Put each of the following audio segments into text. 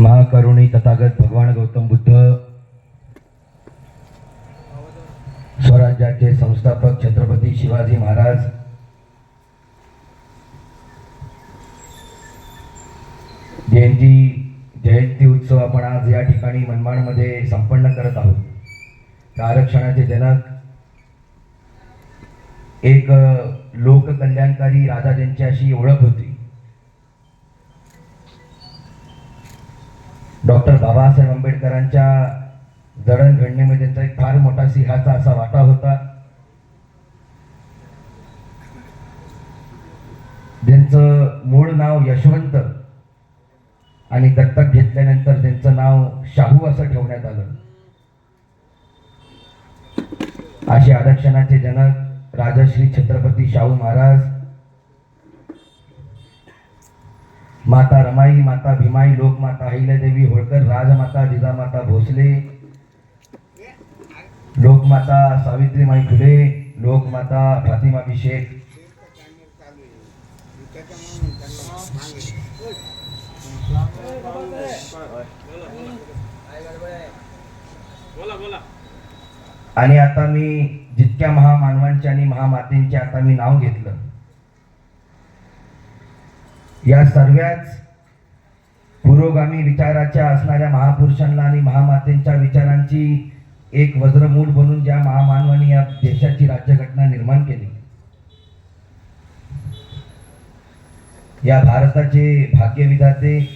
महाकरुणी तथागत भगवान गौतम बुद्ध स्वराज्याचे संस्थापक छत्रपती शिवाजी महाराज. जयंती जयंती उत्सव आपण आज या ठिकाणी मनमाडमध्ये संपन्न करत आहोत. त्या आरक्षणाचे जनक एक लोककल्याणकारी राजा ज्यांची अशी ओळख होती डॉक्टर बाबासाहेब आंबेडकरांच्या जडणघडणीमध्ये त्यांचा एक फार मोठा सिंहाचा असा वाटा होता. ज्यांचं मूळ नाव यशवंत आणि दत्तक घेतल्यानंतर त्यांचं नाव शाहू असं ठेवण्यात आलं. असे आरक्षणाचे जनक राजश्री छत्रपती शाहू महाराज माता रमाई माता भीमाई लोकमाता अहिल्यादेवी होळकर राजमाता जिजामाता भोसले लोकमाता सावित्रीमाई फुले लोकमाता फातिमा शेख. आणि आता मी जितक्या महामानवांच्या आणि महामातेंचे आता मी नाव घेतलं. या सर्वच पुरोगामी विचाराच्या असणाऱ्या महापुरुषांना आणि महामातेंच्या विचारांची एक वज्रमूळ बनून ज्या महामानवाने या देशाची राज्यघटना निर्माण केली. या भारताचे भाग्यविधाते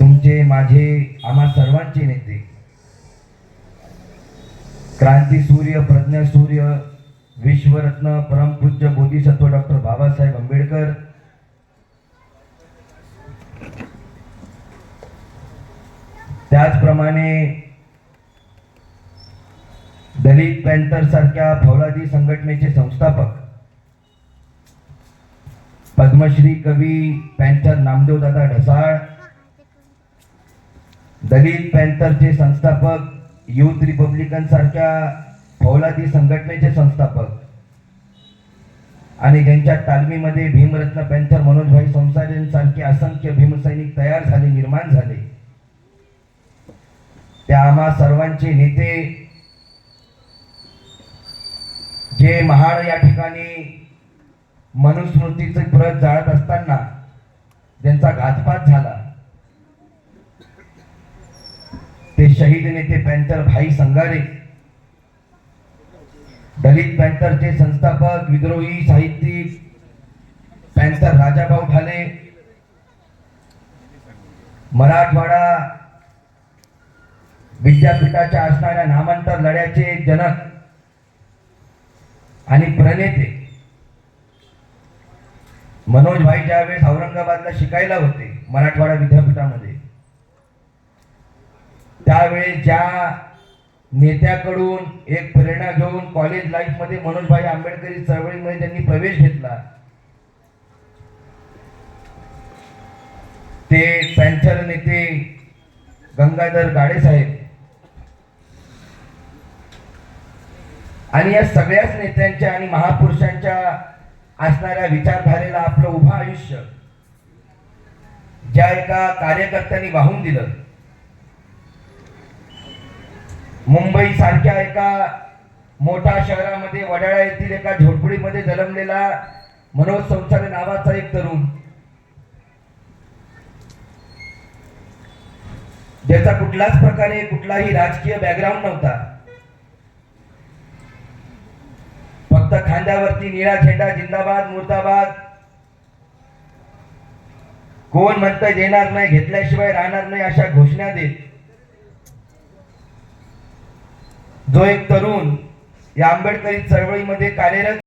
तुमचे माझे आम्हा सर्वांचे नेते. क्रांती सूर्य प्रज्ञा सूर्य विश्वरत्न परमपूज्य बोधिसत्व डॉक्टर बाबासाहेब आंबेडकर. त्याचप्रमाणे दलित पॅन्थर सारख्या फौलादी संघटनेचे संस्थापक पद्मश्री कवी पॅन्थर नामदेवदादा ढसाळ दलित पॅन्थरचे संस्थापक युथ रिपब्लिकन सारख्या फौलादी संघटनेचे संस्थापक आणि त्यांच्या तालमीमध्ये भीमरत्न पॅन्थर मनोजभाई संसारेंसारखे असंख्य भीमसैनिक तयार झाले निर्माण झाले त्या आम्हा सर्वांचे नेते जे महाड या ठिकाणी मनुस्मृतीचे प्रत जाळत असताना ज्यांचा घातपात झाला ते शहीद नेते पॅन्थर भाई संगारे दलित पॅन्थरचे संस्थापक विद्रोही साहित्यिक पॅन्थर राजाभाऊ ठाले मराठवाडा विद्यापीठाच्या असणाऱ्या नामांतर लढ्याचे जनक आणि प्रणेते मनोज भाई ज्यावेळेस औरंगाबादला शिकायला होते मराठवाडा विद्यापीठामध्ये त्यावेळेस ज्या नेत्याकडून एक प्रेरणा घेऊन कॉलेज लाईफमध्ये मनोजभाई आंबेडकरी चळवळीमध्ये त्यांनी प्रवेश घेतला. ते पॅन्थर नेते गंगाधर गाडे साहेब. आणि या सगळ्याच नेत्यांच्या आणि महापुरुषांच्या असणाऱ्या विचारधारेला आपलं उभं आयुष्य ज्या एका कार्यकर्त्यांनी वाहून दिलं. मुंबई सारख्या एका मोठ्या शहरामध्ये वडाळा येथील एका झोपडीमध्ये जन्मलेला मनोज संसारे नावाचा एक तरुण. ज्याचा कुठलाच प्रकारे कुठलाही राजकीय बॅकग्राऊंड नव्हता. फक्त खांद्यावरती निळा झेंडा जिंदाबाद मुर्दाबाद. कोण म्हणतं येणार नाही घेतल्याशिवाय राहणार नाही अशा घोषणा देत. जो एक तरुण या आंबेडकरी चळवळीमध्ये कार्यरत